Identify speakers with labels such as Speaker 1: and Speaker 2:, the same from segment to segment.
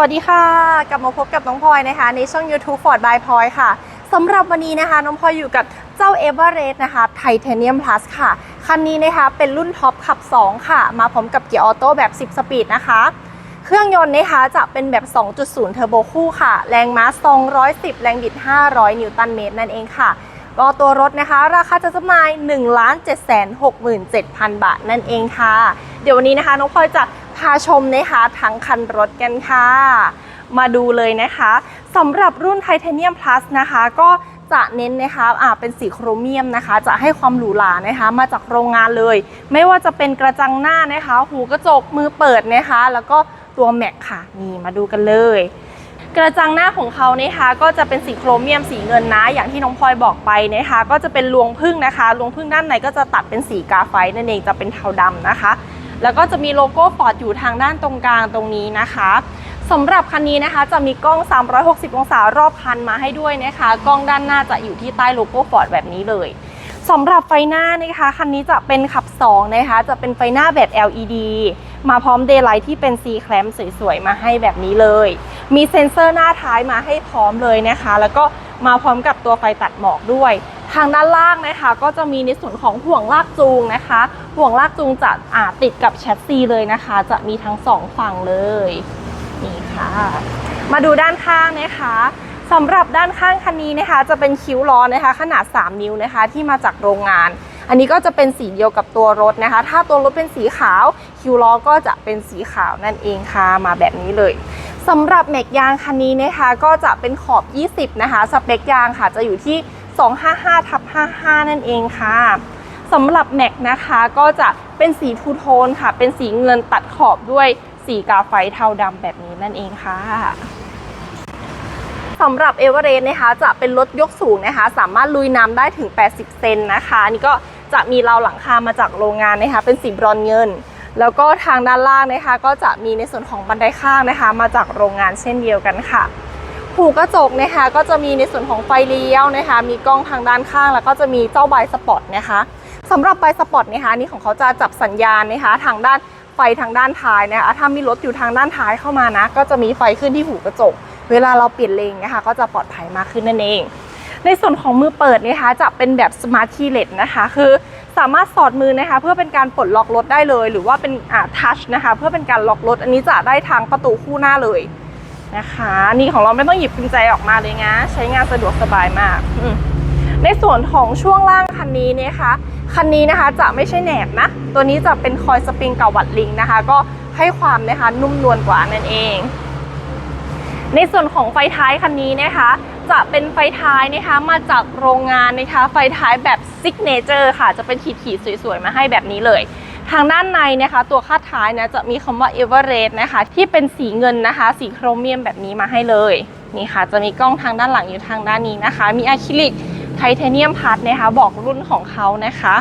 Speaker 1: วัสดีค่ะ กลับมาพบกับน้องพลอยนะคะ ในช่อง YouTube Ford by พลอยค่ะสำหรับวันนี้นะคะ น้องพลอยอยู่กับเจ้า e v e r e s t นะคะ Titanium Plus ค่ะ คันนี้นะคะเป็นรุ่นท็อปขับ 2 ค่ะ มาพร้อมกับเกียร์ออโต้แบบ 10 สปีดนะคะ เครื่องยนต์นะคะจะเป็นแบบ 2.0 เทอร์โบคู่ค่ะ แรงม้า 210 แรงบิด 500 นิวตันเมตรนั่นเองค่ะก็ตัวรถนะคะ ราคาจะจำหน่าย 1 7 6 7 0 0 0 บาทนั่นเองค่ะ เดี๋ยววันนี้นะคะ น้องพลอยจะ พาชมนะคะทั้งคันรถกันค่ะ มาดูเลยนะคะสำหรับรุ่น Titanium Plus นะคะ ก็จะเน้นนะคะอ่าเป็นสีโครเมียมนะคะ จะให้ความหรูหรานะคะ มาจากโรงงานเลย ไม่ว่าจะเป็นกระจังหน้านะคะ หูกระจกมือเปิดนะคะ แล้วก็ตัวแม็กค่ะนี่มาดูกันเลยกระจังหน้าของเขานะคะก็จะเป็นสีโครเมียมสีเงินนะ อย่างที่น้องพลอยบอกไปนะคะ ก็จะเป็นรวงพึ่งนะคะรวงพึ่งด้านในก็จะตัดเป็นสีกาไฟนั่นเองจะเป็นเทาดำนะคะ แล้วก็จะมีโลโก้ฟอร์ดอยู่ทางด้านตรงกลางตรงนี้นะคะสำหรับคันนี้นะคะจะมีกล้อง 360 องศารอบคันมาให้ด้วยนะคะ กล้องด้านหน้าจะอยู่ที่ใต้โลโก้ฟอร์ดแบบนี้เลยสำหรับไฟหน้านะคะ คันนี้จะเป็นขับ 2 นะคะ จะเป็นไฟหน้าแบบ LED มาพร้อม Daylight ที่เป็น C clamp สวยๆ มาให้แบบนี้เลย มีเซ็นเซอร์หน้าท้ายมาให้พร้อมเลยนะคะ แล้วก็มาพร้อมกับตัวไฟตัดหมอกด้วย ทางด้านล่างนะคะ ก็จะมีในส่วนของห่วงลากจูงนะคะ ห่วงลากจูงจะอาติดกับแชสซีเลยนะคะ จะมีทั้งสองฝั่งเลยนี่ค่ะ มาดูด้านข้างนะคะสำหรับด้านข้างคันนี้นะคะ จะเป็นคิ้วล้อนะคะ ขนาด 3 นิ้วนะคะ ที่มาจากโรงงาน อันนี้ก็จะเป็นสีเดียวกับตัวรถนะคะ ถ้าตัวรถเป็นสีขาว คิ้วล้อก็จะเป็นสีขาวนั่นเองค่ะมาแบบนี้เลยสำหรับแม็กยางคันนี้นะคะ ก็จะเป็นขอบ 20 นะคะ สเปคยางค่ะจะอยู่ที่ 255ทับ55 นั่นเองค่ะสำหรับแม็กนะคะก็จะเป็นสีทูโทนค่ะ เป็นสีเงินตัดขอบด้วยสีกาไฟเทาดำแบบนี้นั่นเองค่ะสำหรับเอเวอเรสต์นะคะ จะเป็นรถยกสูงนะคะ สามารถลุยน้ำได้ถึง 80 เซนนะคะนนี้ก็จะมีราวหลังคามาจากโรงงานนะคะ เป็นสีบรอนเงิน แล้วก็ทางด้านล่างนะคะ ก็จะมีในส่วนของบันไดข้างนะคะ มาจากโรงงานเช่นเดียวกันค่ะ หูกระจกนะคะก็จะมีในส่วนของไฟเลี้ยวนะคะ มีกล้องทางด้านข้าง แล้วก็จะมีเจ้าไบสปอร์ตนะคะสำหรับไบสปอร์ตนะคะนี่ของเขาจะจับสัญญาณนะคะ ทางด้านไฟทางด้านท้ายนะคะถ้ามีรถอยู่ทางด้านท้ายเข้ามานะ ก็จะมีไฟขึ้นที่หูกระจก เวลาเราเปลี่ยนเลนนะคะก็จะปลอดภัยมากขึ้นนั่นเอง ในส่วนของมือเปิดนะคะจะเป็นแบบสมาร์ทคีย์เลสนะคะคือสามารถสอดมือนะคะ เพื่อเป็นการปลดล็อกรถได้เลย หรือว่าเป็นอ่าทัชนะคะ เพื่อเป็นการล็อกรถอันนี้จะได้ทางประตูคู่หน้าเลย นะคะ นี่ของเราไม่ต้องหยิบกุญแจออกมาเลยนะใช้งานสะดวกสบายมากในส่วนของช่วงล่างคันนี้นะคะคันนี้นะคะจะไม่ใช่แหนบนะ ตัวนี้จะเป็นคอยสปริงเก่าวัดลิงนะคะ ก็ให้ความนะคะนุ่มนวลกว่านั่นเอง ในส่วนของไฟท้ายคันนี้นะคะ จะเป็นไฟท้ายนะคะมาจากโรงงานนะคะ ไฟท้ายแบบซิกเนเจอร์ค่ะ จะเป็นขีดๆสวยๆ มาให้แบบนี้เลย ทางด้านในนะคะ ตัวคาดท้ายนะจะมีคำว่า e v e r e s t นะคะที่เป็นสีเงินนะคะ สีโครเมียมแบบนี้มาให้เลยนี่ค่ะ จะมีกล้องทางด้านหลังอยู่ทางด้านนี้นะคะ มีอะคริลิกไทเทเนียมพาร์ทนะคะ บอกรุ่นของเขานะคะ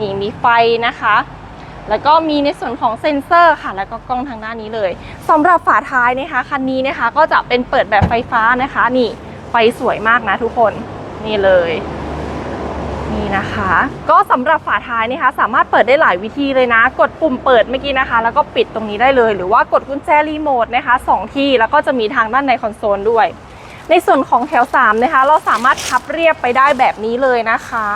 Speaker 1: นี่มีไฟนะคะแล้วก็มีในส่วนของเซ็นเซอร์ค่ะ แล้วก็กล้องทางด้านนี้เลยสำหรับฝาท้ายนะคะคันนี้นะคะก็จะเป็นเปิดแบบไฟฟ้านะคะ นี่ไฟสวยมากนะทุกคนนี่เลย นี่นะคะ ก็สำหรับฝาท้ายนะคะ สามารถเปิดได้หลายวิธีเลยนะ กดปุ่มเปิดเมื่อกี้นะคะ แล้วก็ปิดตรงนี้ได้เลย หรือว่ากดกุญแจรีโมทนะคะสองที่แล้วก็จะมีทางด้านในคอนโซลด้วย ในส่วนของแถว3นะคะ เราสามารถพับเรียบไปได้แบบนี้เลยนะคะ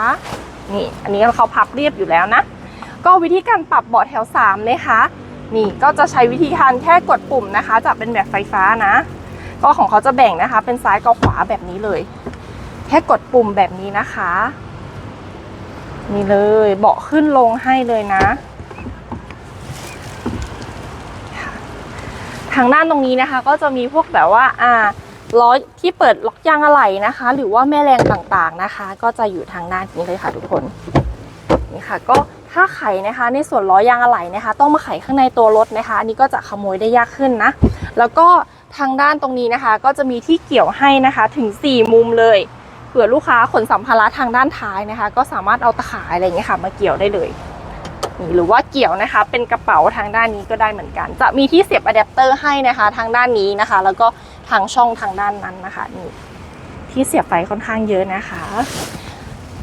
Speaker 1: นี่อันนี้เขาพับเรียบอยู่แล้วนะ ก็วิธีการปรับเบาะแถว3นะคะนี่ก็จะใช้วิธีการแค่กดปุ่มนะคะ จะเป็นแบบไฟฟ้านะ ก็ของเขาจะแบ่งนะคะ เป็นซ้ายกับขวาแบบนี้เลย แค่กดปุ่มแบบนี้นะคะ นี่เลยเบาะขึ้นลงให้เลยนะ ทางด้านตรงนี้นะคะ ก็จะมีพวกแบบว่าอ่าล้อที่เปิดล็อกยางอะไหล่นะคะ หรือว่าแม่แรงต่างๆนะคะ ก็จะอยู่ทางด้านนี้เลยค่ะทุกคนนี่ค่ะ ก็ถ้าไขนะคะ ในส่วนล้อยางอะไหล่นะคะ ต้องมาไขข้างในตัวรถนะคะ อันนี้ก็จะขโมยได้ยากขึ้นนะ แล้วก็ทางด้านตรงนี้นะคะ ก็จะมีที่เกี่ยวให้นะคะถึง 4 มุมเลย ผื่อลูกค้าขนสัมภาระทางด้านท้ายนะคะ ก็สามารถเอาตะข่ายอะไรอย่างเงี้ยค่ะ มาเกี่ยวได้เลยนี่หรือว่าเกี่ยวนะคะ เป็นกระเป๋าทางด้านนี้ก็ได้เหมือนกัน จะมีที่เสียบอะแดปเตอร์ให้นะคะ ทางด้านนี้นะคะ แล้วก็ทางช่องทางด้านนั้นนะคะนี่ที่เสียบไฟค่อนข้างเยอะนะคะ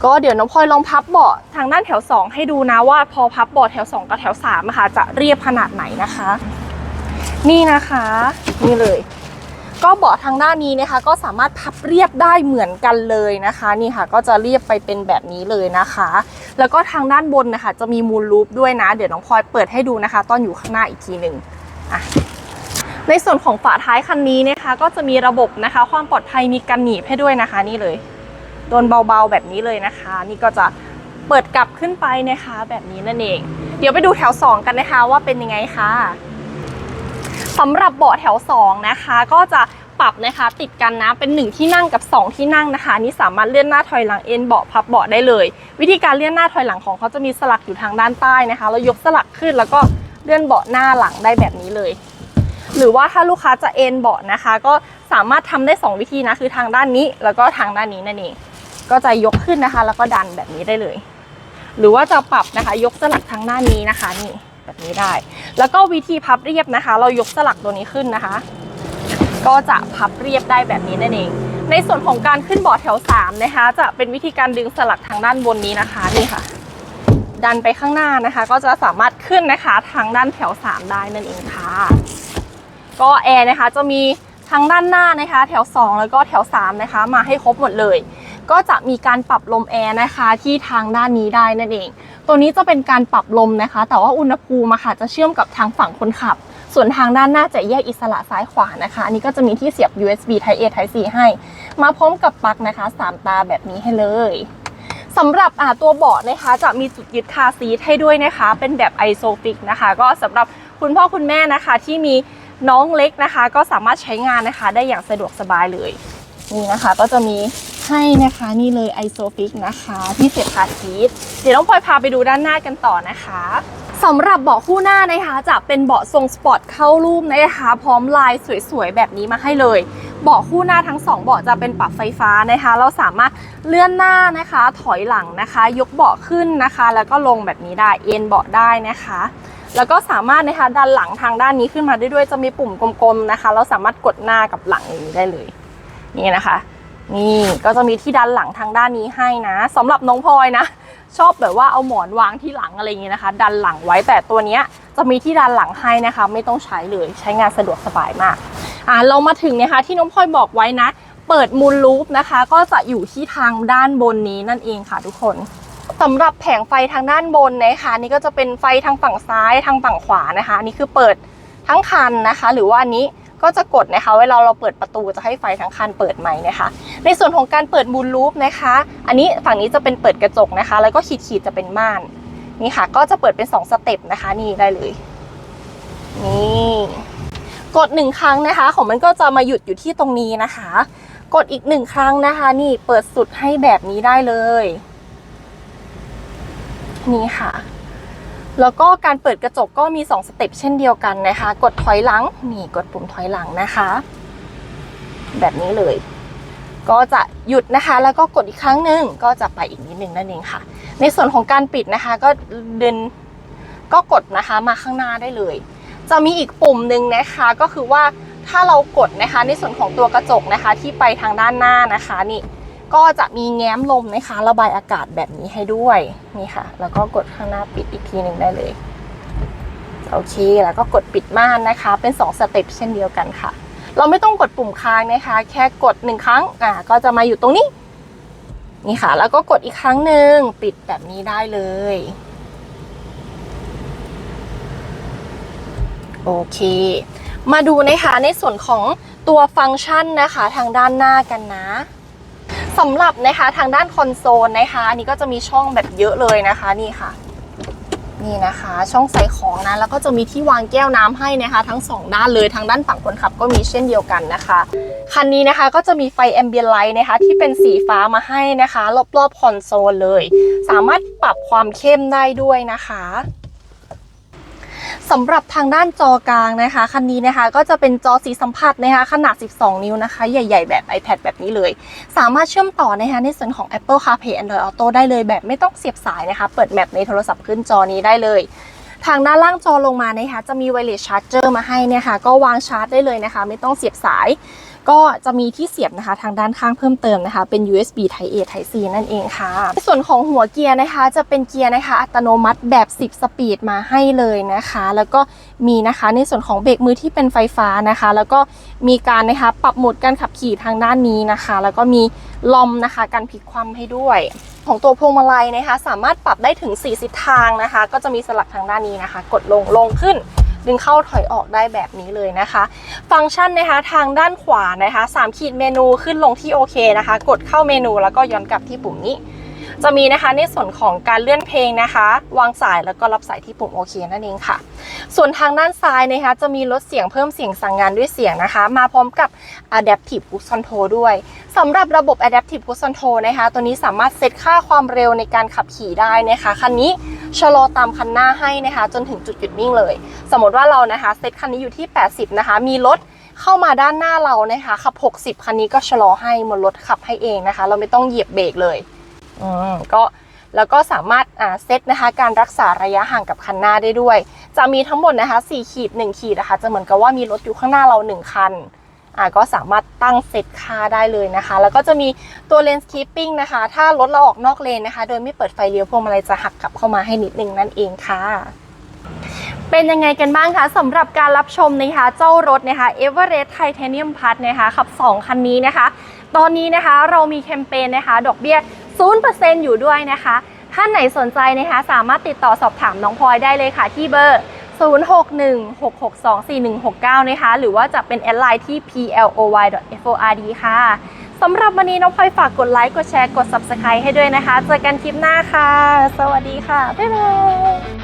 Speaker 1: ก็เดี๋ยวน้องพลอยลองพับเบาะทางด้านแถว 2 ให้ดูนะว่าพอพับเบาะแถว 2 กับแถว3อะค่ะจะเรียบขนาดไหนนะคะ นี่นะคะ นี่เลย ก็เบาะทางด้านนี้นะคะ ก็สามารถพับเรียบได้เหมือนกันเลยนะคะนี่ค่ะก็จะเรียบไปเป็นแบบนี้เลยนะคะ แล้วก็ทางด้านบนนะคะ จะมีมูลลูปด้วยนะ เดี๋ยวน้องพลอยเปิดให้ดูนะคะ ตอนอยู่ข้างหน้าอีกทีหนึ่งอะในส่วนของฝาท้ายคันนี้นะคะ ก็จะมีระบบนะคะ ความปลอดภัยมีกันหนีบให้ด้วยนะคะ นี่เลยโดนเบาๆแบบนี้เลยนะคะ นี่ก็จะเปิดกลับขึ้นไปนะคะ แบบนี้นั่นเอง เดี๋ยวไปดูแถว 2 กันนะคะว่าเป็นยังไงค่ะ สำหรับเบาะแถว 2 นะคะ ก็จะปรับนะคะติดกันนะเป็น 1 ที่นั่งกับ 2 ที่นั่งนะคะนี่สามารถเลื่อนหน้าถอยหลังเอ็นเบาะพับเบาะได้เลย วิธีการเลื่อนหน้าถอยหลังของเขาจะมีสลักอยู่ทางด้านใต้นะคะเรายกสลักขึ้นแล้วก็เลื่อนเบาะหน้าหลังได้แบบนี้เลย หรือว่าถ้าลูกค้าจะเอ็นเบาะนะคะ ก็สามารถทำได้ 2 วิธีนะคือทางด้านนี้แล้วก็ทางด้านนี้นั่นเองก็จะยกขึ้นนะคะ แล้วก็ดันแบบนี้ได้เลย หรือว่าจะปรับนะคะ ยกสลักทางด้านนี้นะคะนี่ แบบนี้ได้ แล้วก็วิธีพับเรียบนะคะ เรายกสลักตัวนี้ขึ้นนะคะ ก็จะพับเรียบได้แบบนี้นั่นเอง ในส่วนของการขึ้นเบาะแถว3นะคะ จะเป็นวิธีการดึงสลักทางด้านบนนี้นะคะนี่ค่ะ ดันไปข้างหน้านะคะ ก็จะสามารถขึ้นนะคะทางด้านแถว 3 ได้นั่นเองค่ะ ก็แอร์นะคะจะมีทางด้านหน้านะคะ แถว 2 แล้วก็แถว 3 นะคะ มาให้ครบหมดเลย ก็จะมีการปรับลมแอร์นะคะที่ทางด้านนี้ได้นั่นเอง ตัวนี้จะเป็นการปรับลมนะคะ แต่ว่าอุณหภูมิค่ะจะเชื่อมกับทางฝั่งคนขับ ส่วนทางด้านหน้าจะแยกอิสระซ้ายขวานะคะ อันนี้ก็จะมีที่เสียบ USB Type A Type C ให้ มาพร้อมกับปลั๊กนะคะ 3 ตาแบบนี้ให้เลยสำหรับอ่าตัวเบาะนะคะจะมีจุดยึดคาซีทให้ด้วยนะคะ เป็นแบบไอโซฟิกนะคะ ก็สำหรับคุณพ่อคุณแม่นะคะที่มีน้องเล็กนะคะ ก็สามารถใช้งานนะคะ ได้อย่างสะดวกสบายเลย นี่นะคะก็จะมี ให้นะคะนี่เลยไอโซฟิกนะคะที่เสียบคาซีทเดี๋ยวน้องพลอยพาไปดูด้านหน้ากันต่อนะคะสำหรับเบาะคู่หน้านะคะจะเป็นเบาะทรงสปอร์ตเข้ารูปนะคะพร้อมลายสวยๆแบบนี้มาให้เลย เบาะคู่หน้าทั้งสองเบาะจะเป็นปรับไฟฟ้านะคะ เราสามารถเลื่อนหน้านะคะ ถอยหลังนะคะ ยกเบาะขึ้นนะคะ แล้วก็ลงแบบนี้ได้เอ็นเบาะได้นะคะ แล้วก็สามารถนะคะดันหลังทางด้านนี้ขึ้นมาได้ด้วยจะมีปุ่มกลมๆนะคะ เราสามารถกดหน้ากับหลังอย่างนี้ได้เลยนี่นะคะ นี่ก็จะมีที่ดันหลังทางด้านนี้ให้นะสำหรับน้องพลอยนะ ชอบแบบว่าเอาหมอนวางที่หลังอะไรอย่างเงี้ยนะคะ ดันหลังไว้แต่ตัวเนี้ยจะมีที่ดันหลังให้นะคะ ไม่ต้องใช้เลยใช้งานสะดวกสบายมากอ่าเรามาถึงนะคะที่น้องพลอยบอกไว้นะ เปิดมูลลูปนะคะ ก็จะอยู่ที่ทางด้านบนนี้นั่นเองค่ะทุกคนสำหรับแผงไฟทางด้านบนนะคะนี่ก็จะเป็นไฟทางฝั่งซ้ายทางฝั่งขวานะคะนนี่คือเปิดทั้งคันนะคะ หรือว่าอันนี้ ก็จะกดนะคะ เวลาเราเปิดประตูจะให้ไฟทั้งคันเปิดไหมนะคะ ในส่วนของการเปิดมูลลูปนะคะ อันนี้ฝั่งนี้จะเป็นเปิดกระจกนะคะ แล้วก็ขีดขีดๆจะเป็นม่านนี่ค่ะ ก็จะเปิดเป็น 2 สเต็ปนะคะ นี่ได้เลยนี่กดหนึ่งครั้งนะคะ ของมันก็จะมาหยุดอยู่ที่ตรงนี้นะคะ กดอีกหนึ่งครั้งนะคะ นี่เปิดสุดให้แบบนี้ได้เลย นี่ค่ะ แล้วก็การเปิดกระจกก็มี 2 สเต็ปเช่นเดียวกันนะคะ กดถอยหลังนี่กดปุ่มถอยหลังนะคะ แบบนี้เลย ก็จะหยุดนะคะ แล้วก็กดอีกครั้งหนึ่งก็จะไปอีกนิดนึงนั่นเองค่ะ ในส่วนของการปิดนะคะ ก็เดินก็กดนะคะมาข้างหน้าได้เลย จะมีอีกปุ่มหนึ่งนะคะก็คือว่าถ้าเรากดนะคะในส่วนของตัวกระจกนะคะ ที่ไปทางด้านหน้านะคะนี่ ก็จะมีแง้มลมนะคะ ระบายอากาศแบบนี้ให้ด้วยนี่ค่ะ แล้วก็กดข้างหน้าปิดอีกทีหนึ่งได้เลยโอเค แล้วก็กดปิดม่านนะคะ เป็น 2 สเต็ปเช่นเดียวกันค่ะ เราไม่ต้องกดปุ่มค้างนะคะ แค่กดหนึ่งครั้งอ่าก็จะมาอยู่ตรงนี้ นี่ค่ะ แล้วก็กดอีกครั้งหนึ่งปิดแบบนี้ได้เลย โอเค มาดูนะคะในส่วนของตัวฟังก์ชันนะคะ ทางด้านหน้ากันนะ สำหรับนะคะทางด้านคอนโซลนะคะอันนี้ก็จะมีช่องแบบเยอะเลยนะคะนี่ค่ะ นี่นะคะ ช่องใส่ของนะแล้วก็จะมีที่วางแก้วน้ำให้นะคะ ทั้งสองด้านเลยทางด้านฝั่งคนขับก็มีเช่นเดียวกันนะคะคันนี้นะคะก็จะมีไฟแอมเบียนไลท์นะคะที่เป็นสีฟ้ามาให้นะคะ รอบๆคอนโซลเลย สามารถปรับความเข้มได้ด้วยนะคะ สำหรับทางด้านจอกลางนะคะคันนี้นะคะก็จะเป็นจอสีสัมผัสนะคะขนาด 12 นิ้วนะคะ ใหญ่ ๆ แบบ iPad แบบนี้เลย สามารถเชื่อมต่อนะคะในส่วนของ Apple CarPlay Android Auto ได้เลยแบบไม่ต้องเสียบสายนะคะ เปิดแมปในโทรศัพท์ขึ้นจอนี้ได้เลยทางด้านล่างจอลงมานะคะจะมีไวเลสชาร์จเจอร์มาให้นะคะก็วางชาร์จได้เลยนะคะ ไม่ต้องเสียบสาย ก็จะมีที่เสียบนะคะทางด้านข้างเพิ่มเติมนะคะ เป็น USB Type A Type C นั่นเองค่ะ ในส่วนของหัวเกียร์นะคะจะเป็นเกียร์นะคะอัตโนมัติแบบ 10 สปีดมาให้เลยนะคะ แล้วก็มีนะคะในส่วนของเบรกมือที่เป็นไฟฟ้านะคะ แล้วก็มีการนะคะปรับโหมดการขับขี่ทางด้านนี้นะคะ แล้วก็มีลอมนะคะการพลิกคว่ำให้ด้วย ของตัวพวงมาลัยนะคะ สามารถปรับได้ถึง 40 ทางนะคะ ก็จะมีสลักทางด้านนี้นะคะ กดลงลงขึ้น ดึงเข้าถอยออกได้แบบนี้เลยนะคะ ฟังก์ชันนะคะทางด้านขวานะคะ3ขีดเมนูขึ้นลงที่โอเคนะคะ กดเข้าเมนูแล้วก็ย้อนกลับที่ปุ่มนี้ จะมีนะคะในส่วนของการเลื่อนเพลงนะคะ วางสายแล้วก็รับสายที่ปุ่มโอเคนั่นเองค่ะ ส่วนทางด้านซ้ายนะคะ จะมีลดเสียงเพิ่มเสียงสั่งงานด้วยเสียงนะคะ มาพร้อมกับ Adaptive Cruise Control ด้วย สำหรับระบบ Adaptive Cruise Control นะคะ ตัวนี้สามารถเซตค่าความเร็วในการขับขี่ได้นะคะคันนี้ชะลอตามคันหน้าให้นะคะ จนถึงจุดหยุดนิ่งเลย สมมติว่าเรานะคะเซตคันนี้อยู่ที่ 80 นะคะ มีรถเข้ามาด้านหน้าเรานะคะขับ 60 คันนี้ก็ชะลอให้หมดรถขับให้เองนะคะ เราไม่ต้องเหยียบเบรกเลย อืมก็แล้วก็สามารถอ่าเซตนะคะ การรักษาระยะห่างกับคันหน้าได้ด้วย จะมีทั้งหมดนะคะ4ขีด1ขีดนะคะ จะเหมือนกับว่ามีรถอยู่ข้างหน้าเรา 1 คันอ่าก็สามารถตั้งเซตค่าได้เลยนะคะ แล้วก็จะมีตัวเลนส์คีปปิ้งนะคะ ถ้ารถเราออกนอกเลนนะคะ โดยไม่เปิดไฟเลี้ยวพวงมาลัยจะหักกลับเข้ามาให้นิดนึงนั่นเองค่ะ เป็นยังไงกันบ้างคะสำหรับการรับชมนะคะเจ้ารถนะคะ Everest Titanium Plus นะคะขับ 2 คันนี้นะคะ ตอนนี้นะคะเรามีแคมเปญนะคะ ดอกเบี้ย 0%อยู่ด้วยนะคะ ท่านไหนสนใจนะคะ สามารถติดต่อสอบถามน้องพลอยได้เลยค่ะที่เบอร์ 0616624169 นะคะ หรือว่าจะเป็นแอดไลน์ที่ ploy.ford ค่ะสำหรับวันนี้น้องพลอยฝากกดไลค์ กดแชร์ กด subscribe ให้ด้วยนะคะ เจอกันคลิปหน้าค่ะ สวัสดีค่ะ บ๊ายบาย